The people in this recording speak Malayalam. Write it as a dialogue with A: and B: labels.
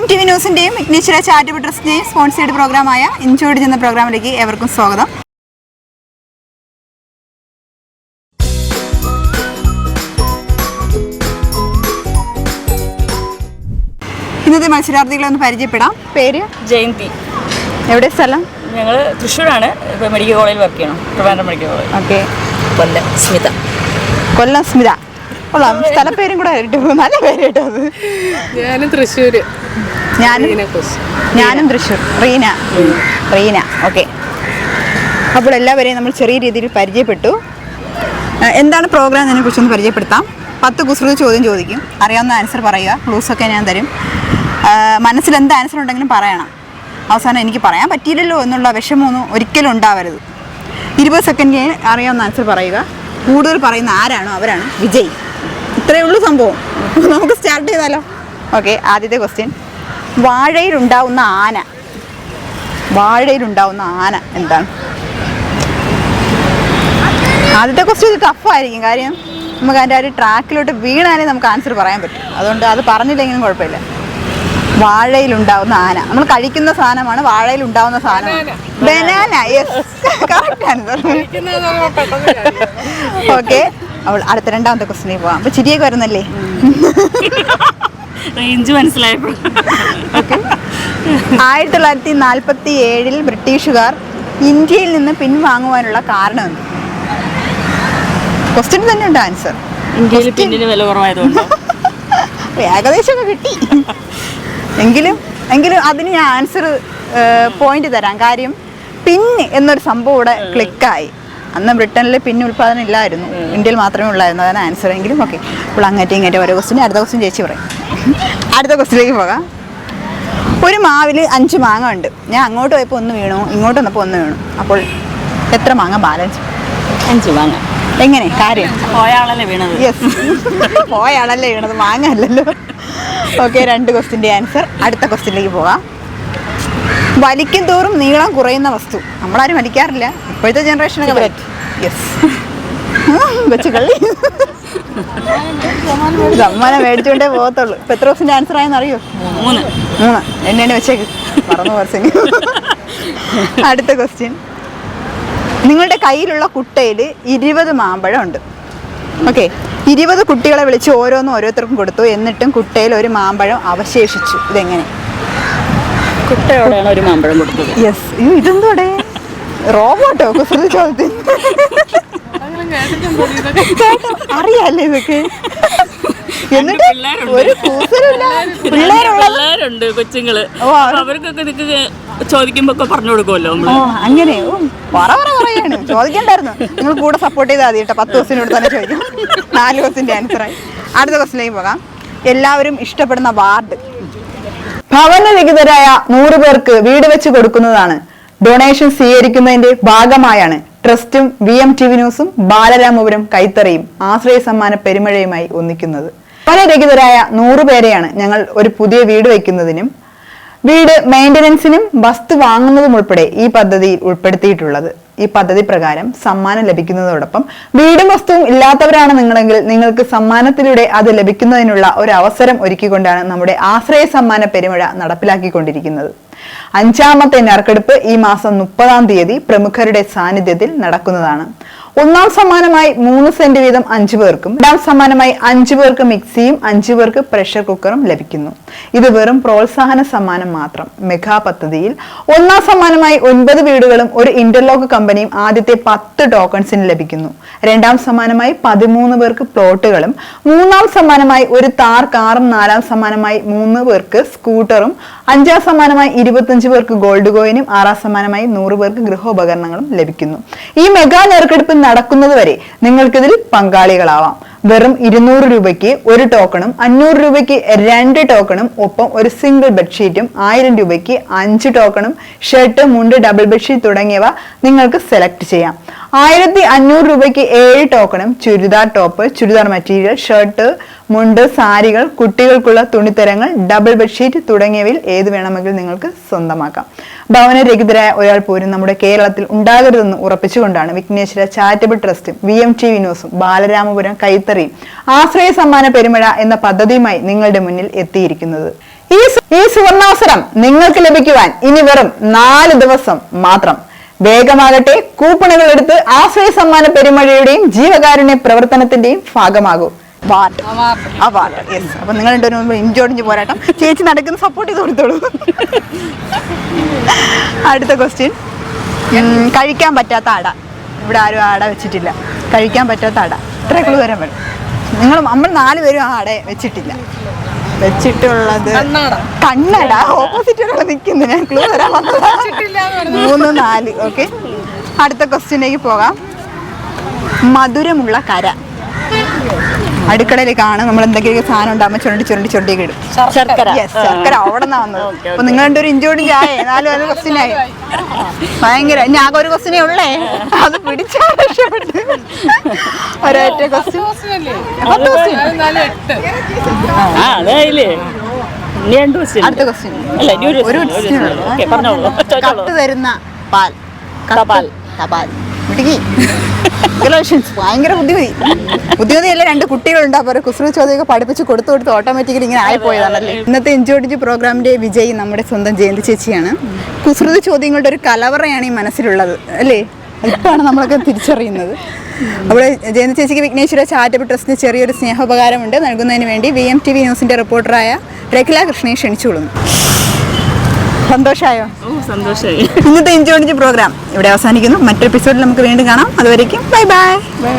A: എം ടി വി ന്യൂസിന്റെയും വിഘ്നേശ്വര ചാരിറ്റബിൾ ട്രസ്റ്റിന്റെയും സ്പോൺസേഡ് പ്രോഗ്രാമായ ഇൻചോർജ് എന്ന പ്രോഗ്രാമിലേക്ക് ഏവർക്കും സ്വാഗതം. ഇന്നത്തെ മത്സരാർത്ഥികളെ ഒന്ന് പരിചയപ്പെടാം. പേര്?
B: ജയന്തി.
A: എവിടെ സ്ഥലം?
B: ഞങ്ങൾ തൃശ്ശൂരാണ്. ഇപ്പോൾ മെഡിക്കൽ കോളേജിൽ വർക്ക് ചെയ്യണം. Trivandrum medical college.
A: Okay.
B: Kollam Smitha.
A: Kollam Smitha. കൊള്ളാം. സ്ഥലപ്പേരും കൂടെ ഇട്ടു. നല്ല പേര് കേട്ടോ അത്.
C: ഞാൻ തൃശ്ശൂര്.
A: ഞാനും ഞാനും തൃശ്ശൂർ. റീന. റീന. ഓക്കെ. അപ്പോൾ എല്ലാവരെയും നമ്മൾ ചെറിയ രീതിയിൽ പരിചയപ്പെട്ടു. എന്താണ് പ്രോഗ്രാം എന്നതിനെ കുറിച്ചൊന്ന് പരിചയപ്പെടുത്താം. പത്ത് കുസൃതി ചോദ്യം ചോദിക്കും. അറിയാവുന്ന ആൻസർ പറയുക. ക്ലൂസൊക്കെ ഞാൻ തരും. മനസ്സിൽ എന്ത് ആൻസർ ഉണ്ടെങ്കിലും പറയണം. അവസാനം എനിക്ക് പറയാൻ പറ്റിയില്ലല്ലോ എന്നുള്ള വിഷമമൊന്നും ഒരിക്കലും ഉണ്ടാവരുത്. ഇരുപത് സെക്കൻഡ് അറിയാവുന്ന ആൻസർ പറയുക. കൂടുതൽ പറയുന്ന ആരാണോ അവരാണ് വിജയ്. ഇത്രയേ ഉള്ളൂ സംഭവം. നമുക്ക് സ്റ്റാർട്ട് ചെയ്താലോ? ഓക്കെ ആദ്യത്തെ ക്വസ്റ്റ്യൻ വാഴയിലുണ്ടാവുന്ന ആന. വാഴയിലുണ്ടാവുന്ന ആന എന്താണ്? ആദ്യത്തെ ക്വസ്റ്റ്യൻ ടഫായിരിക്കും കാര്യം നമുക്ക് അതിന്റെ ആ ഒരു ട്രാക്കിലോട്ട് വീണാലേ നമുക്ക് ആൻസർ പറയാൻ പറ്റും. അതുകൊണ്ട് അത് പറഞ്ഞില്ലെങ്കിലും കുഴപ്പമില്ല. വാഴയിലുണ്ടാവുന്ന ആന. നമ്മൾ കഴിക്കുന്ന സാധനമാണ് വാഴയിലുണ്ടാവുന്ന സാധനം. Banana yes correct answer okay അവൾ അടുത്ത രണ്ടാമത്തെ ക്വസ്റ്റിനിൽ പോവാം. അപ്പൊ ചിരിയൊക്കെ വരുന്നല്ലേ?
B: റേഞ്ച് മനസ്സിലായപ്പോൾ
A: ആയിരത്തി തൊള്ളായിരത്തി നാൽപ്പത്തി ഏഴിൽ ബ്രിട്ടീഷുകാർ ഇന്ത്യയിൽ നിന്ന് പിൻവാങ്ങുവാനുള്ള കാരണം എന്ത്? ക്വസ്റ്റ്യൻ തന്നെ ഉണ്ട് ആൻസർ
B: ഇന്ത്യയിൽ പിന്നിന് വില കുറവായതുകൊണ്ട്?
A: ഏകദേശമൊക്കെ കിട്ടി. എങ്കിലും എങ്കിലും അതിന് ഞാൻ ആൻസർ പോയിന്റ് തരാം. കാര്യം പിൻ എന്നൊരു സംഭവം ഇവിടെ ക്ലിക്കായി അന്ന് ബ്രിട്ടനിൽ പിന്നെ ഉൽപ്പാദനം ഇല്ലായിരുന്നു. ഇന്ത്യയിൽ മാത്രമേ ഉള്ളായിരുന്നു. അതാണ് ആൻസർ എങ്കിലും ഓക്കെ ഇപ്പോൾ അങ്ങേറ്റം ഇങ്ങേറ്റം ഓരോ ക്വസ്റ്റിന് അടുത്ത ക്വസ്റ്റ്യൻ ചേച്ചി പറയും. അടുത്ത ക്വസ്റ്റിലേക്ക് പോകാം. ഒരു മാവിൽ അഞ്ച് മാങ്ങ ഉണ്ട്. ഞാൻ അങ്ങോട്ട് പോയപ്പോൾ ഒന്ന് വീണു. ഇങ്ങോട്ട് വന്നപ്പോൾ ഒന്ന് വീണു. അപ്പോൾ എത്ര മാങ്ങ? ബാലൻസ്.
B: അഞ്ച് മാങ്ങ.
A: എങ്ങനെ? കാര്യം?
B: പോയാളല്ലേ വീണത്?
A: യെസ് പോയാളല്ലേ വീണത്. മാങ്ങ അല്ലല്ലോ. ഓക്കെ രണ്ട് ക്വസ്റ്റിന്റെ ആൻസർ അടുത്ത ക്വസ്റ്റിനിലേക്ക് പോകാം. വലിക്കും തോറും നീളം കുറയുന്ന വസ്തു. നമ്മളാരും വലിക്കാറില്ല. ഇപ്പോഴത്തെ ജനറേഷനൊക്കെ യെസ് വെച്ച് കള്ളി. സമ്മാനം മേടിച്ചുകൊണ്ടേ പോകത്തുള്ളൂ. ഇപ്പൊ എത്ര ദിവസത്തിന്റെ ആൻസർ ആയെന്ന് അറിയോ?
B: മൂന്ന്.
A: മൂന്ന്. എന്നെ വെച്ചേക്ക്. മറന്നു കുറച്ചെങ്കിൽ അടുത്ത ക്വസ്റ്റ്യൻ നിങ്ങളുടെ കയ്യിലുള്ള കുട്ടയിൽ ഇരുപത് മാമ്പഴം ഉണ്ട്. ഓക്കെ ഇരുപത് കുട്ടികളെ വിളിച്ച് ഓരോന്നും ഓരോരുത്തർക്കും കൊടുത്തു. എന്നിട്ടും കുട്ടയിൽ ഒരു മാമ്പഴം അവശേഷിച്ചു. ഇതെങ്ങനെ?
B: കുട്ടയോടെയാണ് ഒരു മാമ്പഴം കൊടുത്തത്.
A: യെസ് അയ്യോ ഇതെന്തോടെ റോബോട്ടോ? കുസൃതി ചോദ്യത്തിൽ? അറിയാല്ലേ ഇതൊക്കെ? എന്നിട്ട്. ഒരു
B: പിള്ളേരുണ്ട് കൊച്ചുങ്ങൾ. അവർക്കൊക്കെ ഇതൊക്കെ ചോദിക്കുമ്പോ ഒക്കെ പറഞ്ഞു കൊടുക്കുമല്ലോ
A: ഓ അങ്ങനെ. ഓ പറ പറ പറയാണ് ചോദിക്കണ്ടായിരുന്നു. നിങ്ങൾ കൂടെ സപ്പോർട്ട് ചെയ്താൽ മതി കേട്ടോ. പത്ത് ദിവസത്തിനോട് തന്നെ ചോദിക്കും. നാല് ദിവസത്തിന്റെ ആൻസറായി അടുത്ത ക്വസ്റ്റിലേക്ക് പോകാം. എല്ലാവരും ഇഷ്ടപ്പെടുന്ന വാർഡ് ഭവനരഹിതരായ നൂറ് പേർക്ക് വീട് വെച്ച് കൊടുക്കുന്നതാണ്. ഡൊണേഷൻ സ്വീകരിക്കുന്നതിന്റെ ഭാഗമായാണ്. ട്രസ്റ്റും വി എം ടി വി ന്യൂസും ബാലരാമപുരം കൈത്തറിയും ആശ്രയ സമ്മാന പെരുമഴയുമായി ഒന്നിക്കുന്നത്. ഭവനരഹിതരായ നൂറ് പേരെയാണ് ഞങ്ങൾ ഒരു പുതിയ വീട് വയ്ക്കുന്നതിനും വീട് മെയിന്റനൻസിനും വസ്തു വാങ്ങുന്നതും ഉൾപ്പെടെ ഈ പദ്ധതിയിൽ ഉൾപ്പെടുത്തിയിട്ടുള്ളത്. ഈ പദ്ധതി പ്രകാരം സമ്മാനം ലഭിക്കുന്നതോടൊപ്പം വീടും വസ്തുവും ഇല്ലാത്തവരാണ് നിങ്ങളെങ്കിൽ നിങ്ങൾക്ക് സമ്മാനത്തിലൂടെ അത് ലഭിക്കുന്നതിനുള്ള ഒരു അവസരം ഒരുക്കിക്കൊണ്ടാണ് നമ്മുടെ ആശ്രയ സമ്മാന പെരുമഴ നടപ്പിലാക്കിക്കൊണ്ടിരിക്കുന്നത്. അഞ്ചാമത്തെ നറുക്കെടുപ്പ് ഈ മാസം മുപ്പതാം തീയതി പ്രമുഖരുടെ സാന്നിധ്യത്തിൽ നടക്കുന്നതാണ്. ഒന്നാം സമ്മാനമായി മൂന്ന് സെന്റ് വീതം അഞ്ചു പേർക്കും രണ്ടാം സമ്മാനമായി അഞ്ചു പേർക്ക് മിക്സിയും അഞ്ചു പേർക്ക് പ്രഷർ കുക്കറും ലഭിക്കുന്നു. ഇത് വെറും പ്രോത്സാഹന സമ്മാനം മാത്രം. മെഗാ പദ്ധതിയിൽ ഒന്നാം സമ്മാനമായി ഒൻപത് വീടുകളും ഒരു ഇന്റർലോക്ക് കമ്പനിയും ആദ്യത്തെ പത്ത് ടോക്കൺസിന് ലഭിക്കുന്നു. രണ്ടാം സമ്മാനമായി പതിമൂന്ന് പേർക്ക് പ്ലോട്ടുകളും മൂന്നാം സമ്മാനമായി ഒരു താർ കാറും നാലാം സമ്മാനമായി മൂന്ന് പേർക്ക് സ്കൂട്ടറും അഞ്ചാം സമ്മാനമായി ഇരുപത്തഞ്ച് പേർക്ക് ഗോൾഡ് കോയിനും ആറാം സമ്മാനമായി നൂറ് പേർക്ക് ഗൃഹോപകരണങ്ങളും ലഭിക്കുന്നു. ഈ മെഗാ നറുക്കെടുപ്പ് നടക്കുന്നതുവരെ നിങ്ങൾക്കിതിൽ പങ്കാളികളാവാം. വെറും ഇരുന്നൂറ് രൂപയ്ക്ക് ഒരു ടോക്കണും അഞ്ഞൂറ് രൂപയ്ക്ക് രണ്ട് ടോക്കണും ഒപ്പം ഒരു സിംഗിൾ ബെഡ്ഷീറ്റും ആയിരം രൂപയ്ക്ക് അഞ്ച് ടോക്കണും ഷർട്ട് മുണ്ട് ഡബിൾ ബെഡ്ഷീറ്റ് തുടങ്ങിയവ നിങ്ങൾക്ക് സെലക്ട് ചെയ്യാം. ആയിരത്തി അഞ്ഞൂറ് രൂപയ്ക്ക് ഏഴ് ടോക്കണും churidar top churidar material shirt mundu സാരികൾ കുട്ടികൾക്കുള്ള തുണിത്തരങ്ങൾ ഡബിൾ ബെഡ്ഷീറ്റ് തുടങ്ങിയവയിൽ ഏത് വേണമെങ്കിലും നിങ്ങൾക്ക് സ്വന്തമാക്കാം. ഭവനരഹിതരായ ഒരാൾ പോലും നമ്മുടെ കേരളത്തിൽ ഉണ്ടാകരുതെന്ന് ഉറപ്പിച്ചുകൊണ്ടാണ് വിഘ്നേശ്വര ചാരിറ്റബിൾ ട്രസ്റ്റും വി എം ടി വിനോസും ബാലരാമപുരം കൈത്തറിയും ആശ്രയ സമ്മാന പെരുമഴ എന്ന പദ്ധതിയുമായി നിങ്ങളുടെ മുന്നിൽ എത്തിയിരിക്കുന്നത്. ഈ സുവർണാവസരം നിങ്ങൾക്ക് ലഭിക്കുവാൻ ഇനി വെറും നാല് ദിവസം മാത്രം. വേഗമാകട്ടെ. കൂപ്പണുകൾ എടുത്ത് ആശ്രയ സമ്മാന പെരുമഴയുടെയും ജീവകാരുണ്യ പ്രവർത്തനത്തിന്റെയും ഭാഗമാകൂ. അപ്പൊ നിങ്ങൾ രണ്ടുപേരും ഇഞ്ചോടിഞ്ച് പോരാട്ടം. ചേച്ചി നടക്കുന്ന സപ്പോർട്ട് ചെയ്ത് കൊടുത്തോളൂ. അടുത്ത ക്വസ്റ്റ്യൻ കഴിക്കാൻ പറ്റാത്ത അട. ഇവിടെ ആരും അട വെച്ചിട്ടില്ല. കഴിക്കാൻ പറ്റാത്ത അട. ഇത്ര ക്ലൂ വരാൻ പറ്റും. നിങ്ങൾ നമ്മൾ നാല് പേരും ആ അട വെച്ചിട്ടില്ല. വെച്ചിട്ടുള്ളത്
C: കണ്ണാട.
A: ഓപ്പോസിറ്റ് നിൽക്കുന്നു ഞാൻ ക്ലൂ തരാൻ വന്നതാ. മൂന്ന് നാല് ഓക്കെ അടുത്ത ക്വസ്റ്റ്യനിലേക്ക് പോകാം. മധുരമുള്ള കര. അടുക്കളയിൽ കാണും നമ്മൾ എന്തെങ്കിലും സാധനം ഉണ്ടാകുമ്പോൾ ചുരണ്ടി ചുരണ്ടി ചുരണ്ടിയൊക്കെ ഇടും.
B: ശർക്കര.
A: ശർക്കര അവിടെ നിന്നാ വന്നത് അപ്പൊ നിങ്ങൾ രണ്ടൊരു ഇഞ്ചോടി ചായ നാലും ഒരു ക്വസ്റ്റ്യൻ ആയി ഭയങ്കര ഞാൻ ആകെ ഒരു ക്വസ്റ്റ്യനേ ഉള്ളേ. അത് പിടിച്ചാ രക്ഷപ്പെട്ട് ഒരൊറ്റ ക്വസ്റ്റ്യൻ
B: രണ്ട് ക്വസ്റ്റ്യൻ
A: അടുത്ത ക്വസ്റ്റ്യൻ
B: അല്ല ഇനി ഒരു
A: ഒരു
B: question.
A: question.
B: ഒരു ഓക്കെ പറഞ്ഞോളൂ. ചോദിച്ചോളൂ.
A: കത്ത് തരുന്ന പാൽ. കത്ത്
B: തപാൽ.
A: തപാൽ. മിടുക്കി. Congratulations. ഭയങ്കര ബുദ്ധിമതി. ബുദ്ധിമതിയല്ല രണ്ട് കുട്ടികളുണ്ട്. അപ്പോൾ ഒരു കുസൃതി ചോദ്യമൊക്കെ പഠിപ്പിച്ച് കൊടുത്തു കൊടുത്ത് ഓട്ടോമാറ്റിക്കലി ഇങ്ങനെ ആയിപ്പോയതാണല്ലേ ഇന്നത്തെ ഇഞ്ചോടിഞ്ച് പ്രോഗ്രാമിന്റെ വിജയി നമ്മുടെ സ്വന്തം ജയന്തി ചേച്ചിയാണ്. കുസൃതി ചോദ്യങ്ങളുടെ ഒരു കലവറയാണ് ഈ മനസ്സിലുള്ളത് അല്ലേ? ഇപ്പോഴാണ് നമ്മളൊക്കെ തിരിച്ചറിയുന്നത്. അപ്പോൾ ജയന്ത ചേച്ചിക്ക് വിഘ്നേശ്വര ചാരിറ്റബിൾ ട്രസ്റ്റിന് ചെറിയൊരു സ്നേഹോപകാരമുണ്ട്. നൽകുന്നതിന് വേണ്ടി വി എം ടി വി ന്യൂസിന്റെ റിപ്പോർട്ടറായ രഖില കൃഷ്ണയെ ക്ഷണിച്ചുകൊള്ളുന്നു. സന്തോഷമായോ
B: ഓ സന്തോഷമായി
A: ഇന്നത്തെ ഇഞ്ചോടിഞ്ച് പ്രോഗ്രാം ഇവിടെ അവസാനിക്കുന്നു. മറ്റൊരു എപ്പിസോഡിൽ നമുക്ക് വീണ്ടും കാണാം. അതുവരേക്കും ബൈ ബൈ.
B: ബൈ.